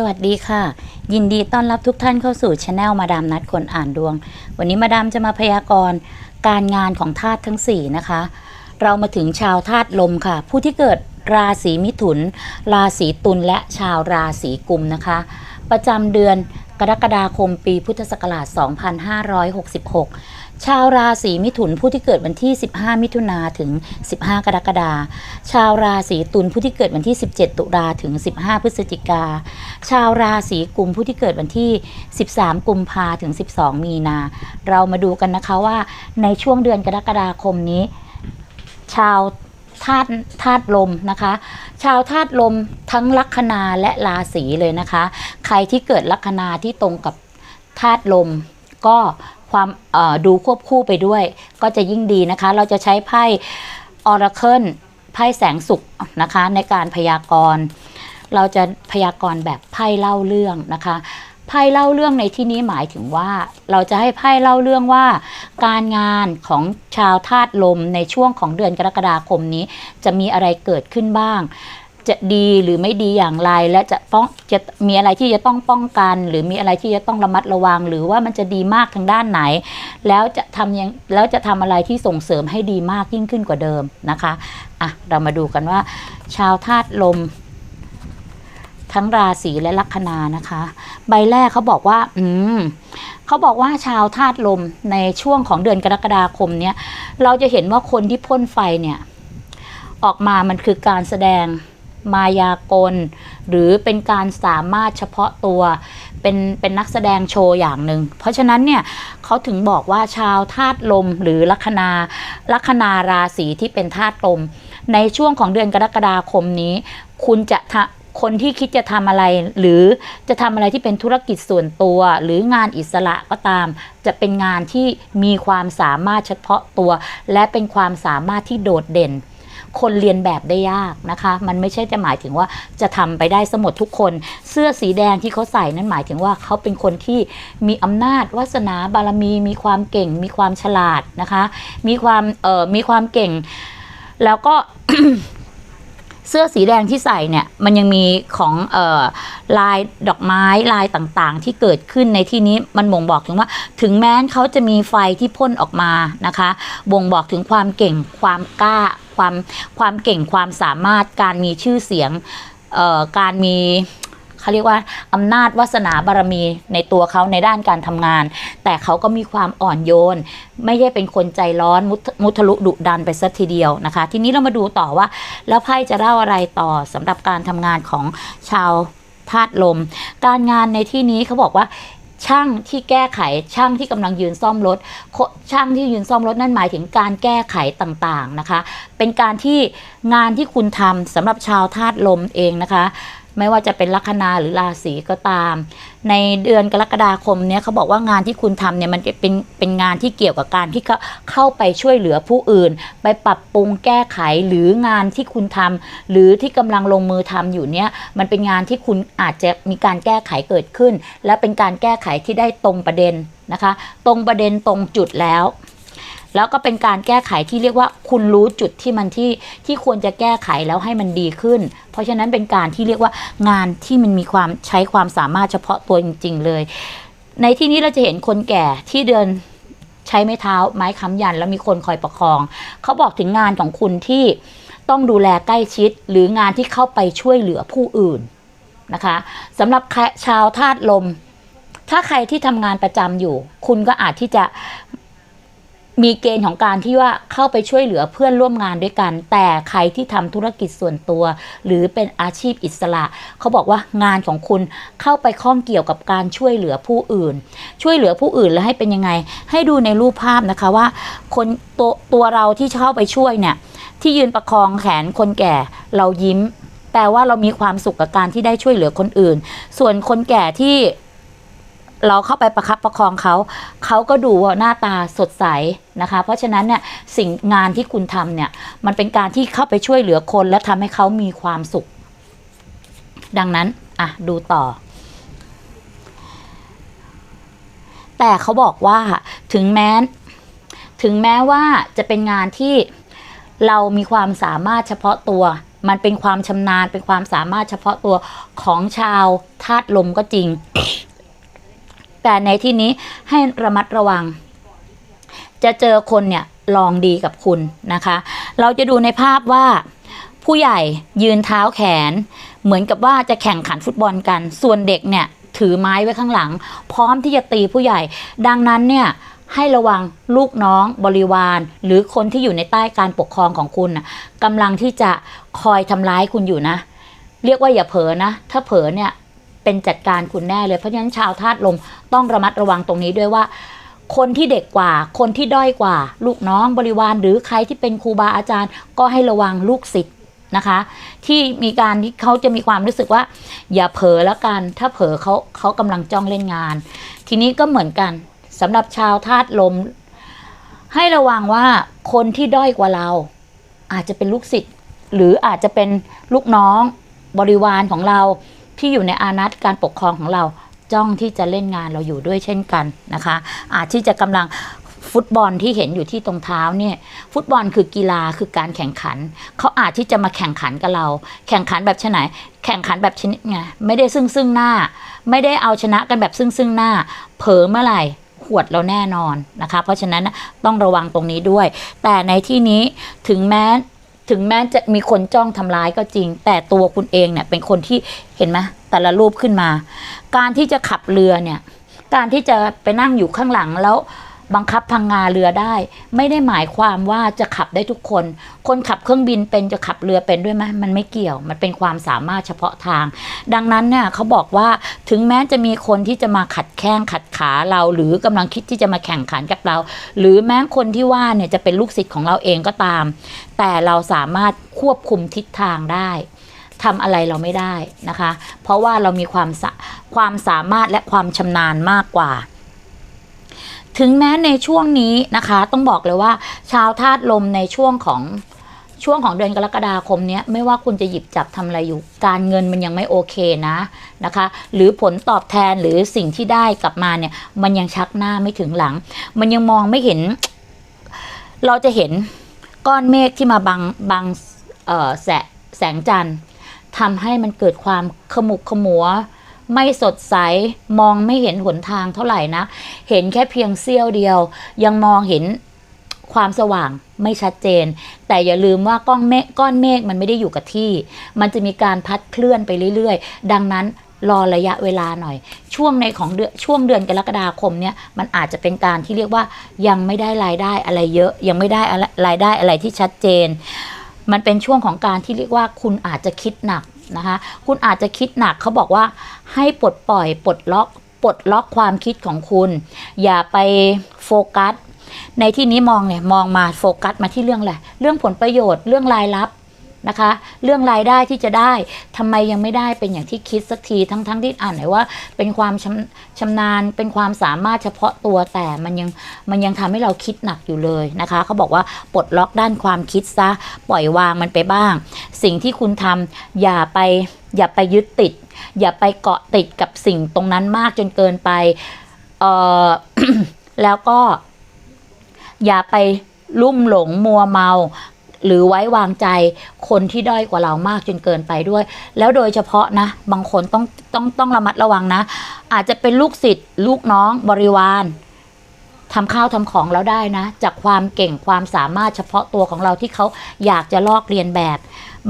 สวัสดีค่ะ ยินดีต้อนรับทุกท่านเข้าสู่ช anel มาดามนัดคนอ่านดวง วันนี้มาดามจะมาพยากรณ์การงานของธาตุทั้ง 4 นะคะ เรามาถึงชาวธาตุลมค่ะ ผู้ที่เกิดราศีมิถุน ราศีตุลและชาวราศีกุมนะคะ ประจำเดือนกรกฎาคมปีพุทธศักราช 2566 ชาวราศีมิถุนผู้ที่เกิดวันที่ 15 มิถุนาถึง 15 กรกฎาชาวราศีตุลผู้ที่เกิดวันที่ 17 ตุลาถึง 15 พฤศจิกา ชาวราศีกุมผู้ที่เกิดวันที่ 13 กุมภาถึง 12 มีนา เรามาดูกันนะคะว่าในช่วงเดือนกรกฎาคมนี้ ชาวธาตุธาตุลมนะคะ ชาวธาตุลมทั้งลัคนาและราศีเลยนะคะ ใครที่เกิดลัคนาที่ตรงกับธาตุลมก็ ความดูควบคู่ไปด้วย ก็จะยิ่งดีนะคะ เราจะใช้ไพ่ออราเคิลไพ่แสงสุขนะคะ ในการพยากรณ์ เราจะพยากรณ์แบบไพ่เล่าเรื่องนะคะไพ่เล่าเรื่องในที่นี้หมายถึงว่า เราจะให้ไพ่เล่าเรื่องว่า การงานของชาวธาตุลมในช่วงของเดือนกรกฎาคมนี้ จะมีอะไรเกิดขึ้นบ้าง จะดีหรือไม่ดีอย่างไร และจะป้องจะมีอะไรที่จะต้องป้องกัน หรือมีอะไรที่จะต้องระมัดระวัง หรือว่ามันจะดีมากทางด้านไหน แล้วจะทำยังแล้วจะทำอะไรที่ส่งเสริมให้ดีมากยิ่งขึ้นกว่าเดิมนะคะอะเรามาดูกันว่า ชาวธาตุลม ทั้งราศีและลัคนานะคะ ใบแรกเขาบอกว่า อืมเขาบอกว่าชาวธาตุลมในช่วงของเดือนกรกฎาคมเนี้ยเราจะเห็นว่าคนที่พ่นไฟเนี่ยออกมามันคือการแสดง มายากล หรือเป็นการสามารถเฉพาะตัว เป็นเป็นนักแสดงโชว์อย่างหนึ่ง เพราะฉะนั้นเนี่ยเขาถึงบอกว่าชาวธาตุลมหรือลัคนาลัคนาราศีที่เป็นธาตุลม ในช่วงของเดือนกรกฎาคมนี้ คุณจะทำคนที่คิดจะทำอะไร หรือจะทำอะไรที่เป็นธุรกิจส่วนตัว หรืองานอิสระก็ตาม จะเป็นงานที่มีความสามารถเฉพาะตัว และเป็นความสามารถที่โดดเด่น คนเรียนแบบได้ยากนะคะ มันไม่ใช่จะหมายถึงว่าจะทำไปได้สมดทุกคน เสื้อสีแดงที่เขาใส่นั้นหมายถึงว่าเขาเป็นคนที่มีอำนาจวาสนาบารมี มีความเก่ง มีความฉลาดนะคะ มีความเอ่อมีความเก่ง แล้วก็เสื้อสีแดงที่ใส่เนี่ยมันยังมีของออลายดอกไม้ลายต่างๆ ที่เกิดขึ้นในที่นี้มันบ่งบอกถึงว่า ถึงแม้นเขาจะมีไฟที่พ่นออกมานะคะ บ่งบอกถึงความเก่งความกล้า ความความเก่งความสามารถการมีชื่อเสียงเอ่อการมีเขาเรียกว่าอำนาจวาสนาบารมีในตัวเขาในด้านการทำงาน แต่เขาก็มีความอ่อนโยน ไม่ใช่เป็นคนใจร้อนมุทมุทะลุดุดันไปสัทีเดียวนะคะ ทีนี้เรามาดูต่อว่า แล้วไพ่จะเล่าอะไรต่อสำหรับการทำงานของชาวธาตุลม การงานในที่นี้เขาบอกว่า ช่างที่แก้ไขช่างที่กำลังยืนซ่อมรถ ช่างที่ยืนซ่อมรถนั่นหมายถึงการแก้ไขต่างๆนะคะ เป็นการที่งานที่คุณทำสำหรับชาวธาตุลมเองนะคะ ไม่ว่าจะเป็นลัคนาหรือราศีก็ตาม ในเดือนกรกฎาคมเนี้ยเขาบอกว่างานที่คุณทำเนี่ยมันจะเป็นเป็นงานที่เกี่ยวกับการที่เข้าเข้าไปช่วยเหลือผู้อื่น ไปปรับปรุงแก้ไขหรืองานที่คุณทำหรือที่กำลังลงมือทำอยู่เนี้ยมันเป็นงานที่คุณอาจจะมีการแก้ไขเกิดขึ้น และเป็นการแก้ไขที่ได้ตรงประเด็นนะคะ ตรงประเด็นตรงจุดแล้ว แล้วก็เป็นการแก้ไขที่เรียกว่าคุณรู้จุดที่มันที่ที่ควรจะแก้ไขแล้วให้มันดีขึ้น เพราะฉะนั้นเป็นการที่เรียกว่างานที่มันมีความใช้ความสามารถเฉพาะตัวจริง ๆ เลย ในที่นี้เราจะเห็นคนแก่ที่เดินใช้ไม้เท้าไม้ค้ำยัน แล้วมีคนคอยประคอง เขาบอกถึงงานของคุณที่ต้องดูแลใกล้ชิด หรืองานที่เข้าไปช่วยเหลือผู้อื่นนะคะสำหรับชาวธาตุลม ถ้าใครที่ทำงานประจำอยู่ คุณก็อาจที่จะ มีเกณฑ์ของการที่ว่าเข้าไปช่วยเหลือเพื่อนร่วมงานด้วยกัน แต่ใครที่ทำธุรกิจส่วนตัว หรือเป็นอาชีพอิสระ เขาบอกว่างานของคุณเข้าไปข้องเกี่ยวกับการช่วยเหลือผู้อื่น ช่วยเหลือผู้อื่นแล้วให้เป็นยังไง ให้ดูในรูปภาพนะคะว่า คนตัวตัวเราที่เข้าไปช่วยเนี่ยที่ยืนประคองแขนคนแก่เรายิ้มแปลว่าเรามีความสุขกับการที่ได้ช่วยเหลือคนอื่น ส่วนคนแก่ที่ เราเข้าไปประคับประคองเขา เขาก็ดูว่าหน้าตาสดใสนะคะ เพราะฉะนั้นเนี่ยสิ่งงานที่คุณทำเนี่ยมันเป็นการที่เข้าไปช่วยเหลือคน และทำให้เขามีความสุข ดังนั้นอะดูต่อ แต่เขาบอกว่าถึงแม้ถึงแม้ว่าจะเป็นงานที่เรามีความสามารถเฉพาะตัว มันเป็นความชำนาญเป็นความสามารถเฉพาะตัวของชาวธาตุลมก็จริง แต่ในที่นี้ให้ระมัดระวัง จะเจอคนเนี่ยลองดีกับคุณนะคะ เราจะดูในภาพว่าผู้ใหญ่ยืนเท้าแขน เหมือนกับว่าจะแข่งขันฟุตบอลกัน ส่วนเด็กเนี่ยถือไม้ไว้ข้างหลัง พร้อมที่จะตีผู้ใหญ่ ดังนั้นเนี่ยให้ระวังลูกน้องบริวาร หรือคนที่อยู่ในใต้การปกครองของคุณกำลังที่จะคอยทำร้ายคุณอยู่นะ เรียกว่าอย่าเผลอนะ ถ้าเผลอเนี่ย เป็นจัดการคุณแน่เลยเพราะฉะนั้นชาวธาตุลมต้องระมัดระวังตรงนี้ด้วยว่า คนที่เด็กกว่า คนที่ด้อยกว่า ลูกน้องบริวารหรือใครที่เป็นครูบาอาจารย์ ก็ให้ระวังลูกศิษย์นะคะ ที่มีการที่เขาจะมีความรู้สึกว่า อย่าเผลอแล้วกัน ถ้าเผลอเขาเขากำลังจ้องเล่นงาน ทีนี้ก็เหมือนกันสำหรับชาวธาตุลม ให้ระวังว่าคนที่ด้อยกว่าเรา อาจจะเป็นลูกศิษย์หรืออาจจะเป็นลูกน้องบริวารของเรา ที่อยู่ในอานัตการปกครองของเราจ้องที่จะเล่นงานเราอยู่ด้วยเช่นกันนะคะ อาจที่จะกำลังฟุตบอลที่เห็นอยู่ที่ตรงเท้าเนี่ยฟุตบอลคือกีฬาคือการแข่งขัน เขาอาจที่จะมาแข่งขันกับเรา แข่งขันแบบชนไหน แข่งขันแบบชนิดไงไม่ได้ซึ่งซึ่งหน้า ไม่ได้เอาชนะกันแบบซึ่งซึ่งหน้า เผลอเมื่อไหร่หวดเราแน่นอนนะคะ เพราะฉะนั้นต้องระวังตรงนี้ด้วย แต่ในที่นี้ถึงแม้ ถึงแม้จะมีคนจ้องทำร้ายก็จริง แต่ตัวคุณเองเนี่ยเป็นคนที่เห็นไหมแต่ละรูปขึ้นมา การที่จะขับเรือเนี่ย การที่จะไปนั่งอยู่ข้างหลังแล้ว บังคับพังงาเรือได้ ไม่ได้หมายความว่าจะขับได้ทุกคน คนขับเครื่องบินเป็นจะขับเรือเป็นด้วยไหมมันไม่เกี่ยว มันเป็นความสามารถเฉพาะทาง ดังนั้นเนี่ยเขาบอกว่าถึงแม้จะมีคนที่จะมาขัดแข้งขัดขาเรา หรือกำลังคิดที่จะมาแข่งขันกับเรา หรือแม้คนที่ว่าเนี่ยจะเป็นลูกศิษย์ของเราเองก็ตาม แต่เราสามารถควบคุมทิศทางได้ทำอะไรเราไม่ได้นะคะ เพราะว่าเรามีความความสามารถและความชำนาญมากกว่า ถึงแม้ในช่วงนี้นะคะ ต้องบอกเลยว่า ชาวธาตุลมในช่วงของช่วงของเดือนกรกฎาคมเนี้ยไม่ว่าคุณจะหยิบจับทำอะไรอยู่ การเงินมันยังไม่โอเคนะนะคะ หรือผลตอบแทนหรือสิ่งที่ได้กลับมาเนี่ย มันยังชักหน้าไม่ถึงหลัง มันยังมองไม่เห็น เราจะเห็นก้อนเมฆที่มาบังบังเอ่อแสงแสงจันทร์ทำให้มันเกิดความขมุกขมัว ไม่สดใสมองไม่เห็นหนทางเท่าไหร่นะ เห็นแค่เพียงเสี้ยวเดียว ยังมองเห็นความสว่างไม่ชัดเจน แต่อย่าลืมว่าก้อนเมฆก้อนเมฆมันไม่ได้อยู่กับที่ มันจะมีการพัดเคลื่อนไปเรื่อยๆ ดังนั้นรอระยะเวลาหน่อย ช่วงในของเดือนช่วงเดือนกรกฎาคมเนี่ยมันอาจจะเป็นการที่เรียกว่ายังไม่ได้รายได้อะไรเยอะ ยังไม่ได้อะไรรายได้อะไรที่ชัดเจน มันเป็นช่วงของการที่เรียกว่าคุณอาจจะคิดหนัก นะคะ คุณอาจจะคิดหนักเขาบอกว่าให้ปลดปล่อยปลดล็อกปลดล็อกความคิดของคุณ อย่าไปโฟกัสในที่นี้มองเนี่ยมองมาโฟกัสมาที่เรื่องอะไรเรื่องผลประโยชน์เรื่องรายรับ นะคะ เรื่องรายได้ที่จะได้ทำไมยังไม่ได้เป็นอย่างที่คิดสักทีทั้งๆทที่อ่านไหนว่า เป็นความชำชำนาญเป็นความสามารถเฉพาะตัวแต่มันยังมันยังทำให้เราคิดหนักอยู่เลยนะคะเขาบอกว่าปลดล็อกด้านความคิดซะปล่อยวางมันไปบ้าง สิ่งที่คุณทำอย่าไปอย่าไปยึดติด อย่าไปเกาะติดกับสิ่งตรงนั้นมากจนเกินไปเออแล้วก็ อย่าไปลุ่มหลงมัวเมา หรือไว้วางใจคนที่ด้อยกว่าเรามากจนเกินไปด้วย แล้วโดยเฉพาะนะ บางคนต้องต้องต้องระมัดระวังนะ อาจจะเป็นลูกศิษย์ลูกน้องบริวารทำข้าวทำของแล้วได้นะ จากความเก่งความสามารถเฉพาะตัวของเราที่เขาอยากจะลอกเรียนแบบ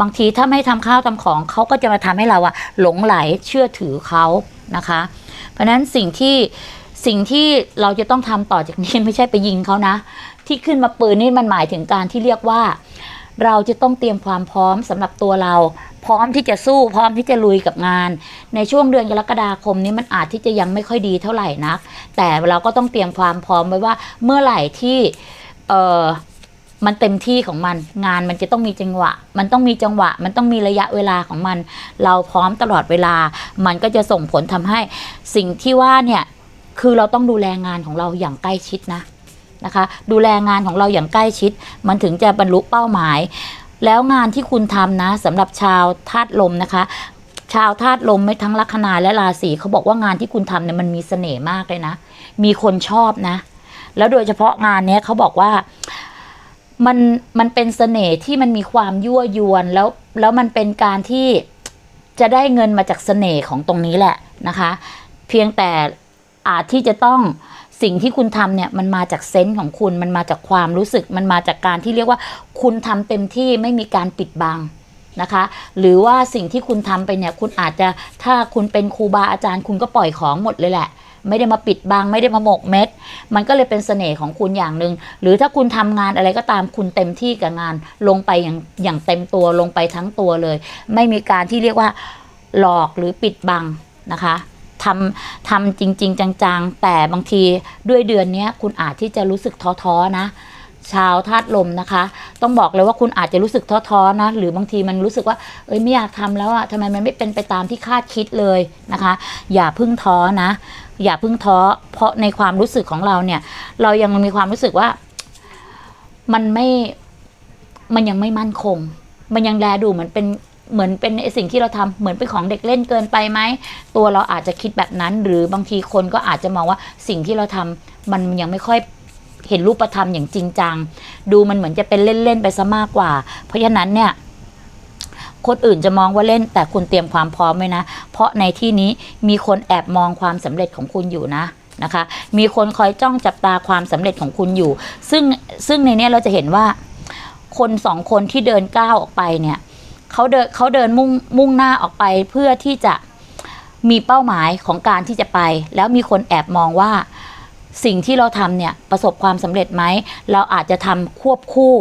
บางทีถ้าไม่ทำข้าวทำของเขาก็จะมาทำให้เราอะหลงไหลเชื่อถือเขานะคะ เพราะฉะนั้นสิ่งที่ สิ่งที่เราจะต้องทำต่อจากนี้ไม่ใช่ไปยิงเขานะ ที่ขึ้นมาปืนนี่มันหมายถึงการที่เรียกว่า เราจะต้องเตรียมความพร้อมสำหรับตัวเรา พร้อมที่จะสู้พร้อมที่จะลุยกับงาน ในช่วงเดือนกรกฎาคมนี้มันอาจที่จะยังไม่ค่อยดีเท่าไหร่นัก แต่เราก็ต้องเตรียมความพร้อมไว้ว่าเมื่อไหร่ที่เออมันเต็มที่ของมันงานมันจะต้องมีจังหวะ มันต้องมีจังหวะ มันต้องมีระยะเวลาของมัน เราพร้อมตลอดเวลา มันก็จะส่งผลทำให้สิ่งที่ว่าเนี่ย คือเราต้องดูแลงานของเราอย่างใกล้ชิดนะนะคะ ดูแลงานของเราอย่างใกล้ชิด มันถึงจะบรรลุเป้าหมาย แล้วงานที่คุณทำนะสำหรับชาวธาตุลมนะคะ ชาวธาตุลมไม่ทั้งลัคนาและราศีเขาบอกว่างานที่คุณทำเนี่ยมันมีเสน่ห์มากเลยนะ มีคนชอบนะ แล้วโดยเฉพาะงานเนี้ยเขาบอกว่ามันมันเป็นเสน่ห์ที่มันมีความยั่วยวนแล้วแล้วมันเป็นการที่จะได้เงินมาจากเสน่ห์ของตรงนี้แหละนะคะ เพียงแต่ อาจที่จะต้องสิ่งที่คุณทำเนี่ยมันมาจากเซนส์ของคุณมันมาจากความรู้สึกมันมาจากการที่เรียกว่าคุณทำเต็มที่ไม่มีการปิดบังนะคะ หรือว่าสิ่งที่คุณทำไปเนี่ยคุณอาจจะถ้าคุณเป็นครูบาอาจารย์ คุณก็ปล่อยของหมดเลยแหละ ไม่ได้มาปิดบังไม่ได้มาหมกเม็ด มันก็เลยเป็นเสน่ห์ของคุณอย่างหนึ่งหรือถ้าคุณทำงานอะไรก็ตามคุณเต็มที่กับงานลงไปอย่างอย่างเต็มตัวลงไปทั้งตัวเลย ไม่มีการที่เรียกว่าหลอกหรือปิดบังนะคะ ทำทำจริง ๆ จังๆ แต่บางทีด้วยเดือนนี้คุณอาจที่จะรู้สึกท้อๆนะ ชาวธาตุลมนะคะ ต้องบอกเลยว่าคุณอาจจะรู้สึกท้อๆนะ หรือบางทีมันรู้สึกว่า เอ้ยไม่อยากทำแล้วอะทำไมมันไม่เป็นไปตามที่คาดคิดเลยนะคะ อย่าพึ่งท้อนะ อย่าพึ่งท้อ เพราะในความรู้สึกของเราเนี่ย เรายังมีความรู้สึกว่า มันไม่มันยังไม่มั่นคง มันยังแลดูเหมือนเป็น เหมือนเป็นไอสิ่งที่เราทำเหมือนเป็นของเด็กเล่นเกินไปไหม ตัวเราอาจจะคิดแบบนั้น หรือบางทีคนก็อาจจะมองว่าสิ่งที่เราทำมันยังไม่ค่อยเห็นรูปธรรมอย่างจริงจัง ดูมันเหมือนจะเป็นเล่น ๆ ไปซะมากกว่า เพราะฉะนั้นเนี่ยคนอื่นจะมองว่าเล่นแต่คุณเตรียมความพร้อมไว้นะ เพราะในที่นี้มีคนแอบมองความสำเร็จของคุณอยู่นะนะคะ มีคนคอยจ้องจับตาความสำเร็จของคุณอยู่ ซึ่งซึ่งในนี้เราจะเห็นว่า คนสองคนที่เดินก้าวออกไปเนี่ย เขาเดินเขาเดินมุ่งมุ่งหน้าออกไปเพื่อที่จะมีเป้าหมายของการที่จะไป แล้วมีคนแอบมองว่าสิ่งที่เราทำเนี่ยประสบความสำเร็จไหม เราอาจจะทำควบคู่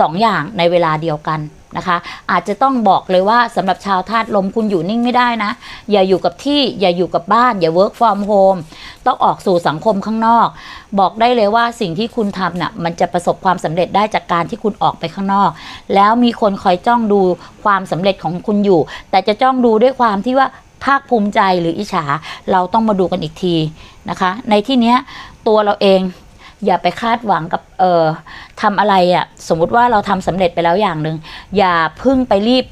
สองอย่างในเวลาเดียวกัน นะคะ อาจจะต้องบอกเลยว่าสำหรับชาวธาตุลมคุณอยู่นิ่งไม่ได้นะ อย่าอยู่กับที่อย่าอยู่กับบ้าน อย่า work from home ต้องออกสู่สังคมข้างนอก บอกได้เลยว่าสิ่งที่คุณทำน่ะมันจะประสบความสำเร็จได้จากการที่คุณออกไปข้างนอก แล้วมีคนคอยจ้องดูความสำเร็จของคุณอยู่ แต่จะจ้องดูด้วยความที่ว่าภาคภูมิใจหรืออิจฉาเราต้องมาดูกันอีกทีนะคะ ในที่เนี้ยตัวเราเอง อย่าไปคาดหวังกับเออทำอะไรอะ่ะสมมุติว่าเราทำสำเร็จไปแล้วอย่างหนึ่งอย่าพึ่งไปรีบ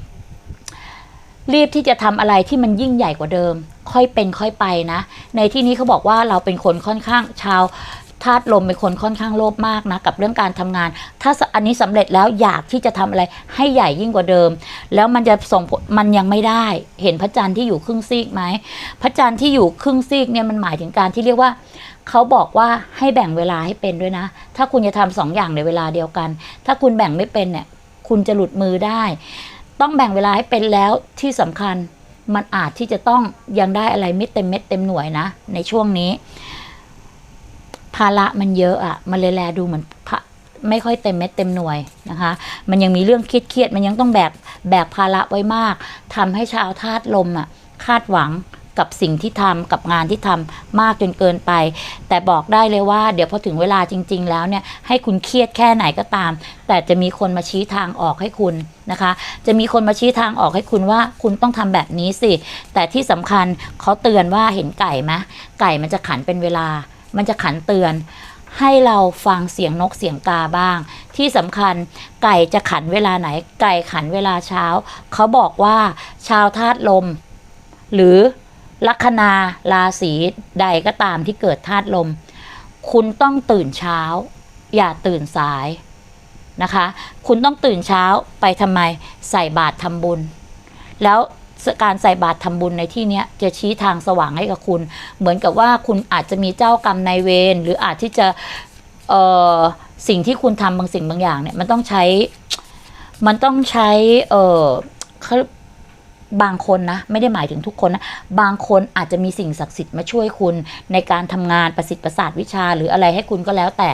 รีบที่จะทำอะไรที่มันยิ่งใหญ่กว่าเดิม ค่อยเป็นค่อยไปนะ ในที่นี้เขาบอกว่าเราเป็นคนค่อนข้างชาวธาตุลมเป็นคนค่อนข้างโลภมากนะกับเรื่องการทำงาน ถ้าอันนี้สำเร็จแล้วอยากที่จะทำอะไรให้ใหญ่ยิ่งกว่าเดิม แล้วมันจะส่งผลมันยังไม่ได้ เห็นพระจันทร์ที่อยู่ครึ่งซีกไหมพระจันทร์ที่อยู่ครึ่งซีกเนี่ยมันหมายถึงการที่เรียกว่า เขาบอกว่าให้แบ่งเวลาให้เป็นด้วยนะ ถ้าคุณจะทำสองอย่างในเวลาเดียวกัน ถ้าคุณแบ่งไม่เป็นเนี่ย คุณจะหลุดมือได้ ต้องแบ่งเวลาให้เป็นแล้วที่สำคัญมันอาจที่จะต้องยังได้อะไรไม่เต็มเม็ดเต็มหน่วยนะ ในช่วงนี้ ภาระมันเยอะอะ่ะมันเลยแลดูเหมือนพะไม่ค่อยเต็มเม็ดเต็มหน่วยนะคะ มันยังมีเรื่องเครียดๆมันยังต้องแบกแบกภาระไว้มากทำให้ชาวธาตุลมอะคาดหวัง กับสิ่งที่ทำกับงานที่ทำมากจนเกินไป แต่บอกได้เลยว่า เดี๋ยวพอถึงเวลาจริง ๆ แล้วเนี่ยให้คุณเครียดแค่ไหนก็ตาม แต่จะมีคนมาชี้ทางออกให้คุณนะคะ จะมีคนมาชี้ทางออกให้คุณว่าคุณต้องทำแบบนี้สิ แต่ที่สำคัญเขาเตือนว่าเห็นไก่ไหมไก่มันจะขันเป็นเวลา มันจะขันเตือนให้เราฟังเสียงนกเสียงกาบ้าง ที่สำคัญไก่จะขันเวลาไหน ไก่ขันเวลาเช้า เขาบอกว่าชาวธาตุลม หรือ ลัคนาราศีใดก็ตามที่เกิดธาตุลม คุณต้องตื่นเช้า อย่าตื่นสายนะคะ คุณต้องตื่นเช้าไปทำไมใส่บาตรทำบุญ แล้วการใส่บาตรทำบุญในที่นี้จะชี้ทางสว่างให้กับคุณ เหมือนกับว่าคุณอาจจะมีเจ้ากรรมนายเวรหรืออาจที่จะเออสิ่งที่คุณทำบางสิ่งบางอย่างเนี่ยมันต้องใช้มันต้องใช้เออ บางคนนะไม่ได้หมายถึงทุกคนนะบางคนอาจจะมีสิ่งศักดิ์สิทธิ์มาช่วยคุณ ในการทำงานประสิทธิ์ประสาทวิชาหรืออะไรให้คุณก็แล้วแต่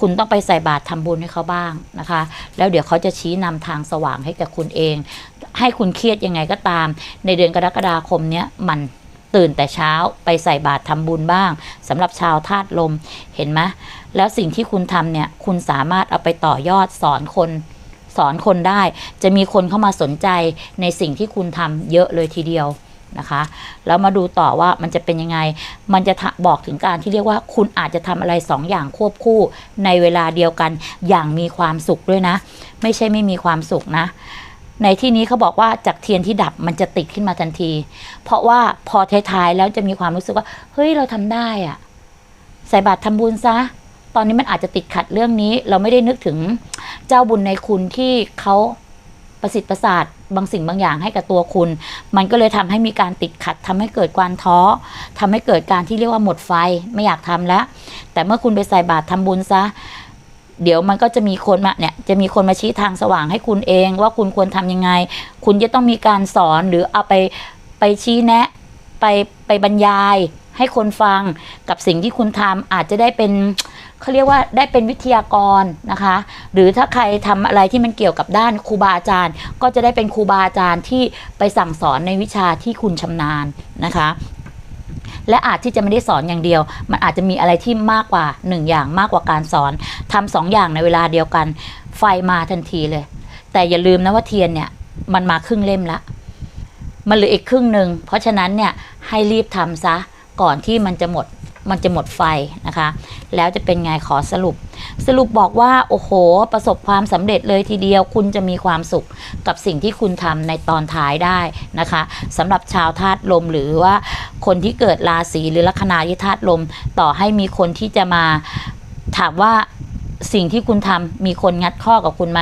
คุณต้องไปใส่บาตรทำบุญให้เขาบ้างนะคะ แล้วเดี๋ยวเขาจะชี้นำทางสว่างให้กับคุณเอง ให้คุณเครียดยังไงก็ตาม ในเดือนกรกฎาคมเนี้ยมันตื่นแต่เช้าไปใส่บาตรทำบุญบ้างสำหรับชาวธาตุลมเห็นไหมแล้วสิ่งที่คุณทำเนี่ยคุณสามารถเอาไปต่อยอดสอนคน สอนคนได้ จะมีคนเข้ามาสนใจในสิ่งที่คุณทำเยอะเลยทีเดียวนะคะแล้วมาดูต่อว่ามันจะเป็นยังไง มันจะบอกถึงการที่เรียกว่าคุณอาจจะทำอะไรสองอย่างควบคู่ในเวลาเดียวกันอย่างมีความสุขด้วยนะ ไม่ใช่ไม่มีความสุขนะ ในที่นี้เขาบอกว่าจากเทียนที่ดับมันจะติดขึ้นมาทันที เพราะว่าพอท้ายๆแล้วจะมีความรู้สึกว่า เฮ้ยเราทำได้อะใส่บาตรทำบุญซะ ตอนนี้มันอาจจะติดขัดเรื่องนี้ เราไม่ได้นึกถึงเจ้าบุญในคุณที่เขาประสิทธิ์ประสาทบางสิ่งบางอย่างให้กับตัวคุณ มันก็เลยทำให้มีการติดขัดทำให้เกิดความท้อทำให้เกิดการที่เรียกว่าหมดไฟไม่อยากทำแล้ว แต่เมื่อคุณไปใส่บาตรทำบุญซะ เดี๋ยวมันก็จะมีคนมาเนี่ยจะมีคนมาชี้ทางสว่างให้คุณเอง ว่าคุณควรทำยังไง คุณจะต้องมีการสอนหรือเอาไปไปชี้แนะ ไปไปบรรยายให้คนฟังกับสิ่งที่คุณทำอาจจะได้เป็น เขาเรียกว่าได้เป็นวิทยากรนะคะ หรือถ้าใครทำอะไรที่มันเกี่ยวกับด้านครูบาอาจารย์ ก็จะได้เป็นครูบาอาจารย์ที่ไปสั่งสอนในวิชาที่คุณชำนาญนะคะและอาจที่จะไม่ได้สอนอย่างเดียว มันอาจจะมีอะไรที่มากกว่าหนึ่งอย่างมากกว่าการสอนทำสองอย่างในเวลาเดียวกัน ไฟมาทันทีเลย แต่อย่าลืมนะว่าเทียนเนี่ยมันมาครึ่งเล่มละ มันเหลืออีกครึ่งหนึ่ง เพราะฉะนั้นเนี่ยให้รีบทำซะก่อนที่มันจะหมด มันจะหมดไฟนะคะ แล้วจะเป็นไงขอสรุป สรุปบอกว่าโอ้โห ประสบความสำเร็จเลยทีเดียว คุณจะมีความสุขกับสิ่งที่คุณทำในตอนท้ายได้นะคะสำหรับชาวธาตุลมหรือว่าคนที่เกิดราศีหรือลัคนาที่ธาตุลม ต่อให้มีคนที่จะมาถามว่า สิ่งที่คุณทำมีคนงัดข้อกับคุณไหม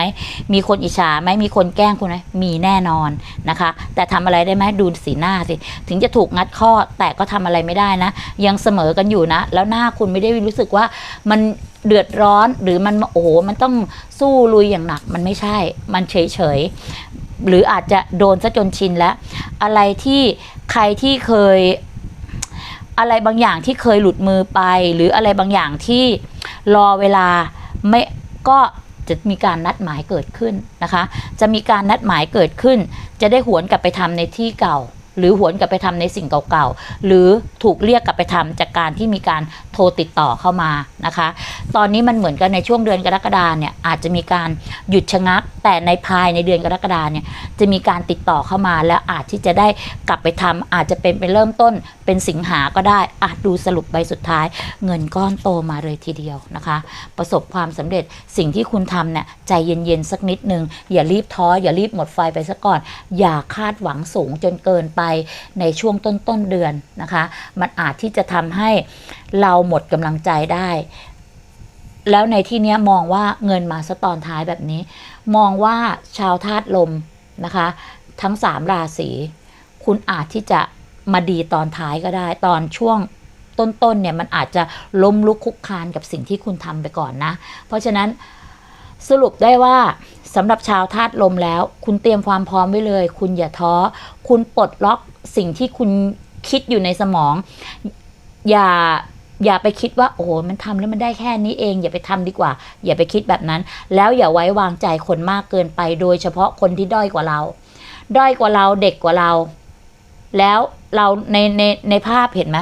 มีคนอิจฉาไหมมีคนแกล้งคุณไหมมีแน่นอนนะคะ แต่ทำอะไรได้ไหมดูสีหน้าสิ ถึงจะถูกงัดข้อแต่ก็ทำอะไรไม่ได้นะ ยังเสมอกันอยู่นะ แล้วหน้าคุณไม่ได้รู้สึกว่ามันเดือดร้อนหรือมันโอ้โหมันต้องสู้ลุยอย่างหนัก มันไม่ใช่ มันเฉยเฉยหรืออาจจะโดนซะจนชินแล้ว อะไรที่ใครที่เคยอะไรบางอย่างที่เคยหลุดมือไป หรืออะไรบางอย่างที่รอเวลา ไม่ก็จะมีการนัดหมายเกิดขึ้นนะคะ จะมีการนัดหมายเกิดขึ้น จะได้หวนกลับไปทำในที่เก่า หรือหวนกลับไปทำในสิ่งเก่าๆ หรือถูกเรียกกลับไปทำจากการที่มีการโทรติดต่อเข้ามานะคะ ตอนนี้มันเหมือนกันในช่วงเดือนกรกฎาเนี่ยอาจจะมีการหยุดชะงัก แต่ในภายในเดือนกรกฎาเนี่ยจะมีการติดต่อเข้ามา แล้วอาจที่จะได้กลับไปทำอาจจะเป็นไปเริ่มต้นเป็นสิงหาก็ได้อาจดูสรุปใบสุดท้าย เงินก้อนโตมาเลยทีเดียวนะคะ ประสบความสำเร็จสิ่งที่คุณทำเนี่ยใจเย็นๆสักนิดนึงอย่ารีบท้ออย่ารีบหมดไฟไปซะก่อน อย่าคาดหวังสูงจนเกินไปในช่วงต้นๆเดือนนะคะ มันอาจที่จะทำให้เราหมดกำลังใจได้ แล้วในที่นี้มองว่าเงินมาซะตอนท้ายแบบนี้ มองว่าชาวธาตุลมนะคะ ทั้งสามราศีคุณอาจที่จะมาดีตอนท้ายก็ได้ ตอนช่วงต้นๆเนี่ยมันอาจจะล้มลุกคลุกคานกับสิ่งที่คุณทำไปก่อนนะ เพราะฉะนั้นสรุปได้ว่า สำหรับชาวธาตุลมแล้ว คุณเตรียมความพร้อมไว้เลย คุณอย่าท้อ คุณปลดล็อกสิ่งที่คุณคิดอยู่ในสมอง อย่าอย่าไปคิดว่าโอ้โหมันทำแล้วมันได้แค่นี้เอง อย่าไปทำดีกว่า อย่าไปคิดแบบนั้น แล้วอย่าไว้วางใจคนมากเกินไป โดยเฉพาะคนที่ด้อยกว่าเรา ด้อยกว่าเราเด็กกว่าเรา แล้วเราในในในภาพเห็นไหม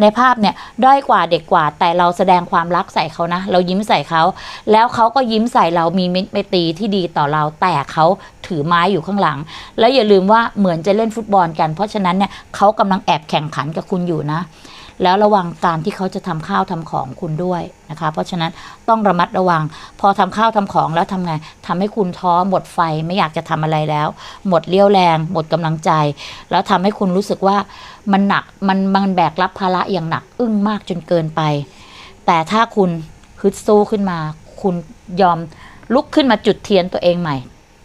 ในภาพเนี่ยด้อยกว่าเด็กกว่า แต่เราแสดงความรักใส่เขานะ เรายิ้มใส่เขา แล้วเขาก็ยิ้มใส่เรามีมิตรไมตีที่ดีต่อเราแต่เขาถือไม้อยู่ข้างหลัง แล้วอย่าลืมว่าเหมือนจะเล่นฟุตบอลกัน เพราะฉะนั้นเนี่ยเขากำลังแอบแข่งขันกับคุณอยู่นะ แล้วระวังการที่เขาจะทำข้าวทำของคุณด้วยนะคะ เพราะฉะนั้นต้องระมัดระวัง พอทำข้าวทำของแล้วทำไงทำให้คุณท้อหมดไฟไม่อยากจะทำอะไรแล้ว หมดเรี่ยวแรง หมดกำลังใจ แล้วทำให้คุณรู้สึกว่ามันหนักมันมันแบกรับภาระอย่างหนักอึ้งมากจนเกินไป แต่ถ้าคุณฮึดสู้ขึ้นมา คุณยอมลุกขึ้นมาจุดเทียนตัวเองใหม่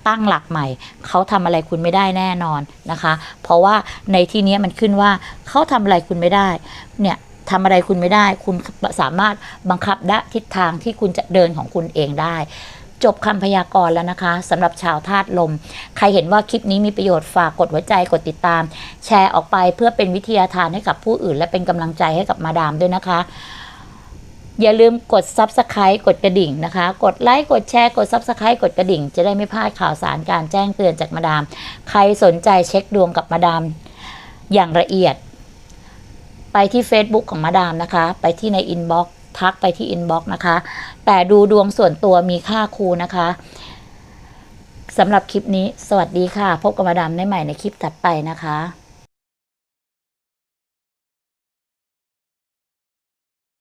ตั้งหลักใหม่ เขาทำอะไรคุณไม่ได้แน่นอนนะคะ เพราะว่าในที่นี้มันขึ้นว่าเขาทำอะไรคุณไม่ได้ เนี่ยทำอะไรคุณไม่ได้ คุณสามารถบังคับได้ทิศทางที่คุณจะเดินของคุณเองได้ จบคำพยากรณ์แล้วนะคะสำหรับชาวธาตุลม ใครเห็นว่าคลิปนี้มีประโยชน์ฝากกดหัวใจกดติดตาม แชร์ออกไปเพื่อเป็นวิทยาทานให้กับผู้อื่น และเป็นกำลังใจให้กับมาดามด้วยนะคะ อย่าลืมกด Subscribe กดกระดิ่งนะคะ กดไลค์กดแชร์กด Subscribe กดกระดิ่ง จะได้ไม่พลาดข่าวสารการแจ้งเตือนจากมาดาม ใครสนใจเช็คดวงกับมาดามอย่างละเอียด ไปที่ Facebook ของมาดามนะคะ ไปที่ในอินบ็อกทักไปที่อินบ็อกนะคะ แต่ดูดวงส่วนตัวมีค่าครูนะคะสำหรับคลิปนี้ สวัสดีค่ะ พบกับมาดามได้ใหม่ในคลิปถัดไปนะคะ